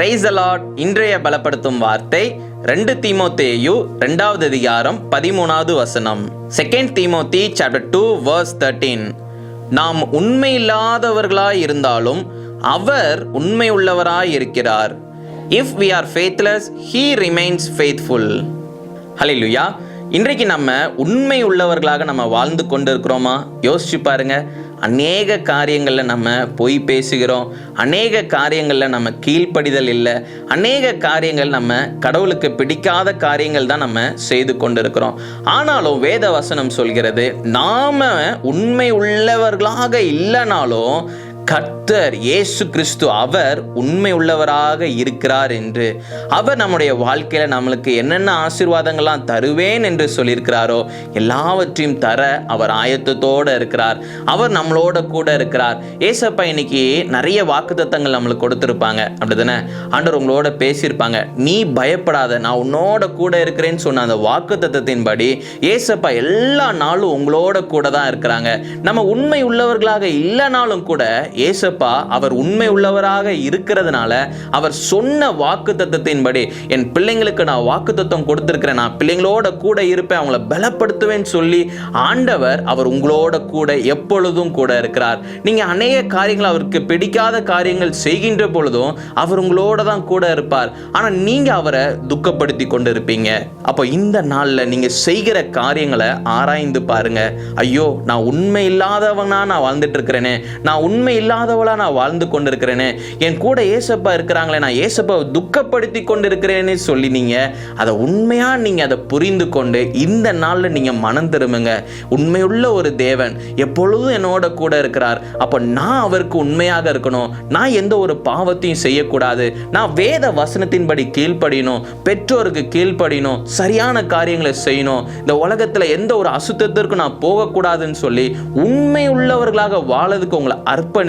Price allot இன்றைய பலப்படுத்தும் வார்த்தை ரெண்டு தீமோத்தேயு ரெண்டாவது அதிகாரம் பதிமூணாவது வசனம். Second Timothy chapter two verse thirteen நாம் உண்மை இல்லாதவர்களாய் இருந்தாலும் அவர் உண்மை உள்ளவராய் இருக்கிறார். If we are faithless he remains faithful hallelujah இன்றைக்கு நம்ம உண்மை உள்ளவர்களாக நம்ம வாழ்ந்து கொண்டு இருக்கிறோமா யோசிச்சு பாருங்கள் அநேக காரியங்களில் நம்ம பொய் பேசுகிறோம். அநேக காரியங்களில் நம்ம கீழ்ப்படிதல் இல்லை. அநேக காரியங்கள் நம்ம கடவுளுக்கு பிடிக்காத காரியங்கள் தான் நம்ம செய்து கொண்டிருக்கிறோம். ஆனாலும் வேத வசனம் சொல்கிறது நாம உண்மை உள்ளவர்களாக இல்லைனாலும் கர்த்தர் இயேசு கிறிஸ்து அவர் உண்மை உள்ளவராக இருக்கிறார் என்று. அவர் நம்முடைய வாழ்க்கையில் நம்மளுக்கு என்னென்ன ஆசீர்வாதங்கள்லாம் தருவேன் என்று சொல்லியிருக்கிறாரோ எல்லாவற்றையும் தர அவர் ஆயத்தத்தோடு இருக்கிறார். அவர் நம்மளோட கூட இருக்கிறார். ஏசப்பா இன்னைக்கு நிறைய வாக்குத்தத்தங்கள் நம்மளுக்கு கொடுத்துருப்பாங்க. அப்படிதானே? ஆண்டவர் உங்களோட பேசியிருப்பாங்க. நீ பயப்படாத நான் உன்னோட கூட இருக்கிறேன்னு சொன்ன அந்த வாக்குத்தத்தத்தின்படி ஏசப்பா எல்லா நாளும் உங்களோட கூட தான் இருக்கிறாங்க. நம்ம உண்மை உள்ளவர்களாக இல்லைனாலும் கூட ஏசப்பா அவர் உண்மை உள்ளவராக இருக்கிறதுனால அவர் சொன்ன வாக்கு தத்துவத்தின்படி என் பிள்ளைங்களுக்கு நான் வாக்கு தத்துவம் கொடுத்துருக்கிறேன். நான் பிள்ளைங்களோட கூட இருப்பேன். அவங்கள பலப்படுத்துவேன்னு சொல்லி ஆண்டவர் அவர் உங்களோட கூட எப்பொழுதும் கூட இருக்கிறார். நீங்க அநேக காரியங்கள் அவருக்கு பிடிக்காத காரியங்கள் செய்கின்ற பொழுதும் அவர் உங்களோட தான் கூட இருப்பார். ஆனா நீங்க அவரை துக்கப்படுத்தி கொண்டு இருப்பீங்க அப்போ இந்த நாள்ல நீங்க செய்கிற காரியங்களை ஆராய்ந்து பாருங்க. ஐயோ நான் உண்மை இல்லாதவனா? நான் வாழ்ந்துட்டு இருக்கிறேனே. நான் உண்மை இல்லாதவளா நான் வாழ்ந்து கொண்டிருக்கிறேனே. என் கூட ஏசப்பா இருக்கிறாங்களே நான் ஏசப்பாவை துக்கப்படுத்தி கொண்டிருக்கிறேன்னு சொல்லி நீங்கள் அதை உண்மையாக நீங்கள் அதை புரிந்து கொண்டு இந்த நாளில் நீங்கள் மனம் திரும்புங்க. உண்மையுள்ள ஒரு தேவன் எப்பொழுதும் என்னோட கூட இருக்கிறார். அப்போ நான் அவருக்கு உண்மையாக இருக்கணும். நான் எந்த ஒரு பாவத்தையும் செய்யக்கூடாது. நான் வேத வசனத்தின்படி கீழ்ப்படியணும். பெற்றோருக்கு கீழ்ப்படியணும். சரியான காரியங்களை செய்யணும். இந்த உலகத்தில் எந்த ஒரு அசுத்தத்திற்கும் நான் போகக்கூடாதுன்னு சொல்லி உண்மை உள்ளவர்களாக வாழறதுக்கு உங்களை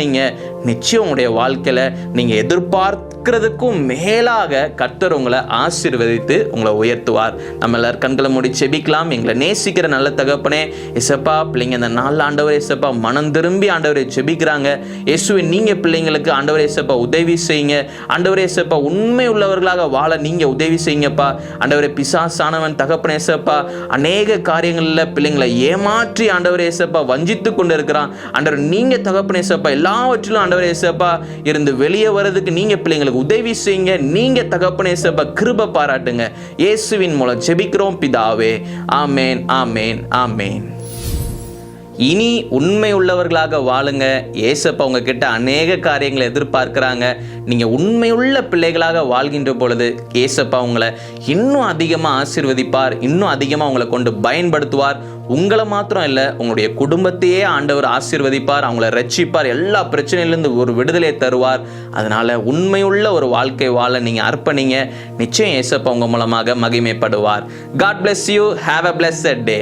நீங்கள் நிச்சயம் உங்களுடைய வாழ்க்கையில் நீங்கள் எதிர்பார்க்கிறதுக்கும் மேலாக கர்த்தர் உங்களை ஆசீர்வதித்து உங்களை உயர்த்துவார். நம்ம எல்லார் கண்களை மூடி செபிக்கலாம். எங்களை நேசிக்கிற நல்ல தகப்பனே எசப்பா பிள்ளைங்க இந்த நாலு ஆண்டவர் எசப்பா மனம் திரும்பி ஆண்டவரை செபிக்கிறாங்க. இயேசுவை நீங்கள் பிள்ளைங்களுக்கு ஆண்டவர் இசப்பா உதவி செய்யுங்க. ஆண்டவரே இசப்பா உண்மை உள்ளவர்களாக வாழ நீங்கள் உதவி செய்யுங்கப்பா. ஆண்டவரே பிசாசானவன் தகப்பன இசப்பா அநேக காரியங்களில் பிள்ளைங்களை ஏமாற்றி ஆண்டவர் இசப்பா வஞ்சித்து கொண்டு இருக்கிறான் ஆண்டவர் நீங்கள் தகப்பன இசப்பா எல்லாவற்றிலும் ஆண்டவர் ஏசப்பா இருந்து வெளியே வர்றதுக்கு நீங்க பிள்ளைங்களுக்கு உதவி செய்யுங்க. நீங்க தகப்பன ஏசப்பா கிருப பாராட்டுங்க. இயேசுவின் மூலம் ஜெபிக்கிறோம் பிதாவே. ஆமேன் ஆமேன் ஆமேன். இனி உண்மை உள்ளவர்களாக வாழுங்க. ஏசப்பா உங்ககிட்ட அநேக காரியங்களை எதிர்பார்க்கிறாங்க. நீங்க உண்மையுள்ள பிள்ளைகளாக வாழ்கின்ற பொழுது ஏசப்பா உங்களை இன்னும் அதிகமாக ஆசிர்வதிப்பார் இன்னும் அதிகமாக உங்களை கொண்டு பயன்படுத்துவார். உங்களை மாத்திரம் இல்லை உங்களுடைய குடும்பத்தையே ஆண்டவர் ஆசீர்வதிப்பார் அவங்கள ரட்சிப்பார் எல்லா பிரச்சனையிலேருந்து ஒரு விடுதலை தருவார். அதனால உண்மையுள்ள ஒரு வாழ்க்கை வாழ நீங்கள் அர்ப்பணிங்க. நிச்சயம் ஏசப்பா உங்க மூலமாக மகிமைப்படுவார். God bless you have a bless day